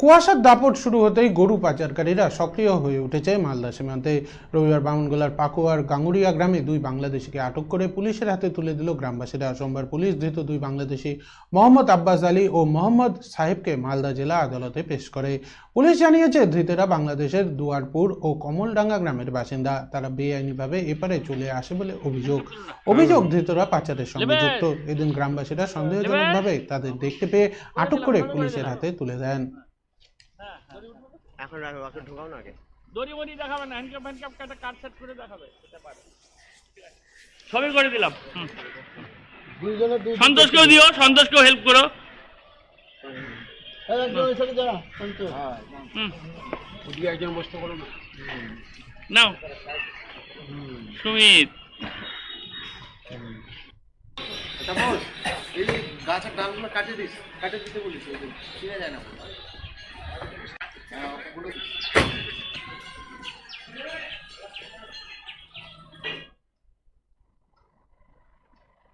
কুয়াশার দাপট শুরু হতেই গরু পাচারকারীরা সক্রিয় হয়ে উঠেছে মালদা সীমান্তে। রবিবার বামনগোলার পাকুয়ার গাঙ্গুড়িয়া গ্রামে দুই বাংলাদেশিকে আটক করে পুলিশের হাতে তুলে দিল গ্রামবাসীরা। সোমবার পুলিশ ধৃত দুই বাংলাদেশি মোহাম্মদ আব্বাস আলী ও মোহাম্মদ সাহেবকে মালদা জেলা আদালতে পেশ করে। পুলিশ জানিয়েছে ধৃতেরা বাংলাদেশের দুয়ারপুর ও কমলডাঙ্গা গ্রামের বাসিন্দা। তারা বেআইনিভাবে এপারে চলে আসে বলে অভিযোগ। অভিযোগ ধৃতরা পাচারের সঙ্গে যুক্ত। এদিন গ্রামবাসীরা সন্দেহজনকভাবে তাদের দেখতে পেয়ে আটক করে পুলিশের হাতে তুলে দেন। এখন রাখো ওকে ঢোকাও না আগে। দড়ি মড়ি দেখাবে না হ্যান্ডকাপ হ্যান্ডকাপ কাটা কাট সেট করে দেখাবে সেটা পারে। সবই করে দিলাম। সন্তোষকেও দিও সন্তোষকেও হেল্প করো। হুম। নাও। সুমিত। এই গাছের ডালগুলো কাটে দিস কাটে দিতে বলিস চিনে যায় না হ্যাঁ ওকে বলে দিস